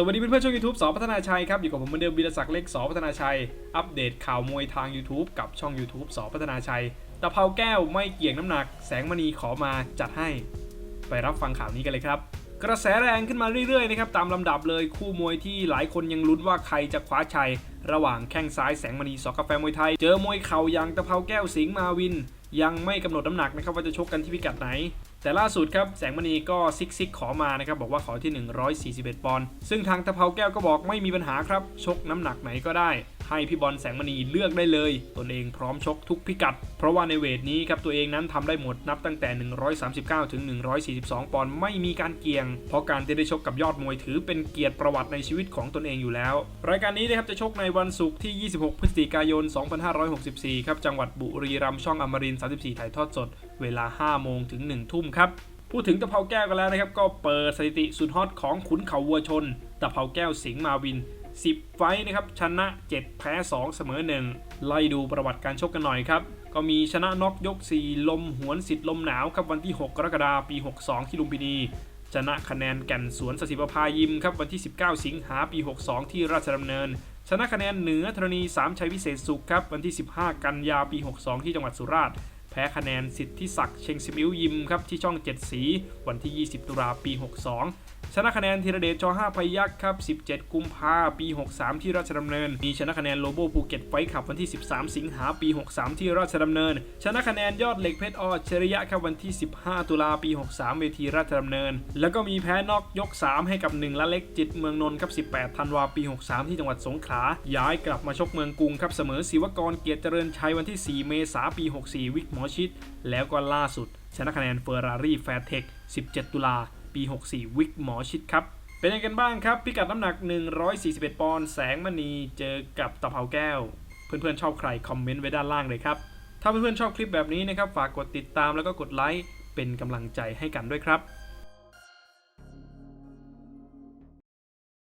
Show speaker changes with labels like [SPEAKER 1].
[SPEAKER 1] สวัสดีเพื่อนๆช่อง YouTube สอพัฒนาชัยครับ อยู่กับผมเหมือนเดิมวิรศักดิ์เล็กสอพัฒนาชัย อัปเดตข่าวมวยทาง YouTube กับช่อง YouTube สอพัฒนาชัยตะเภาแก้วไม่เกี่ยงน้ำหนัก แสงมณีขอมาจัดให้ ไปรับฟังข่าวนี้กันเลยครับ กระแสแรงขึ้นมาเรื่อยๆนะครับตามลำดับเลยคู่มวยที่หลายคนยังลุ้นว่าใครจะคว้าชัย ระหว่างแข้งซ้ายแสงมณีสอกาแฟมวยไทย เจอมวยเข่าอย่างตะเภาแก้วสิงห์มาวิน ยังไม่กำหนดน้ำหนักนะครับว่าจะชกกันที่พิกัดไหน แต่ล่าสุดครับแสงมณีก็ซิกซิกขอมานะครับบอกว่าขอที่ 141 ปอนด์ซึ่งทางตะเภาแก้วก็บอกไม่มีปัญหาครับชกน้ำหนักไหนก็ได้ ให้พี่บอลแสงมณีเลือกได้เลย ตนเองพร้อมชกทุกพิกัด เพราะว่าในเวทนี้ครับตัวเองนั้นทำได้หมดนับตั้งแต่ 139 ถึง 142 ปอนด์ไม่มีการเกี่ยง เพราะการที่ได้ชกกับยอดมวยถือเป็นเกียรติประวัติในชีวิตของตนเองอยู่แล้ว รายการนี้นะครับจะชกในวันศุกร์ที่ 26 พฤศจิกายน 2564 ครับจังหวัดบุรีรัมย์ช่องอมรินทร์34 ถ่ายทอดสด เวลา 5 โมงถึง 1 ทุ่มครับพูดถึงตะเภาแก้วกันแล้วนะครับ ก็เปิดสถิติสุดฮอตของขุนเขาวัวชน ตะเภาแก้วสิงห์มาวิน 10 ไฟท์นะครับชนะ 7 แพ้ 2 เสมอ 1 ไล่ดูประวัติการชกกันหน่อยครับ ก็มีชนะน็อกยก 4 ลมหวนสิทธิ์ลมหนาวครับวันที่ 6 กรกฎาคมปี 62 ที่ลุมพินี ชนะคะแนนแก่นสวนสศิปภายิมครับวันที่ 19 สิงหาปี 62 ที่ราชดำเนิน ชนะคะแนนเหนือธรณีสามชัยวิเศษสุขครับวันที่ 15 กันยาปี 62 ที่จังหวัดสุราษฎร์ พ้คะแนนสิทธิศักดิ์เชงซิมิวยิมครับที่ช่อง 7 สี วันที่ 20 ตุลาปี 62 ชนะคะแนนธีรเดชจอ5พยักครับ 17 กุมภาปี 63 ที่ราชดำเนิน มีชนะคะแนนโลโบภูเก็ตไฟขับวันที่ 13 สิงหาปี 63 ที่ราชดำเนิน ชนะคะแนนยอดเหล็กเพชรออเชริยะครับวันที่ 15 ตุลาปี 63 เวทีราชดำเนิน แล้วก็มีแพ้นอกยก 3 ให้กับ1ละเล็กจิตเมืองนนท์ครับ 18 ธันวาปี 63 ที่จังหวัดสงขลา ย้ายกลับมาชกเมืองกรุงครับเสมอศิวกรเกียรติเจริญชัยวันที่ 4 เมษาปี 64 วิกหมอชิดแล้วก็ล่าสุด ชนะคะแนนเฟอร์รารี่แฟร์เทค 17 ตุลา ปี 64 วิกหมอชิดครับ เป็นยังไงกันบ้างครับ พิกัดน้ำหนัก 141 ปอนด์แสงมณีเจอกับตะเภาแก้ว เพื่อนๆชอบใครคอมเมนต์ไว้ด้านล่างเลยครับ ถ้าเพื่อนๆชอบคลิปแบบนี้นะครับฝากกดติดตามแล้วก็กดไลค์เป็นกำลังใจให้กันด้วยครับ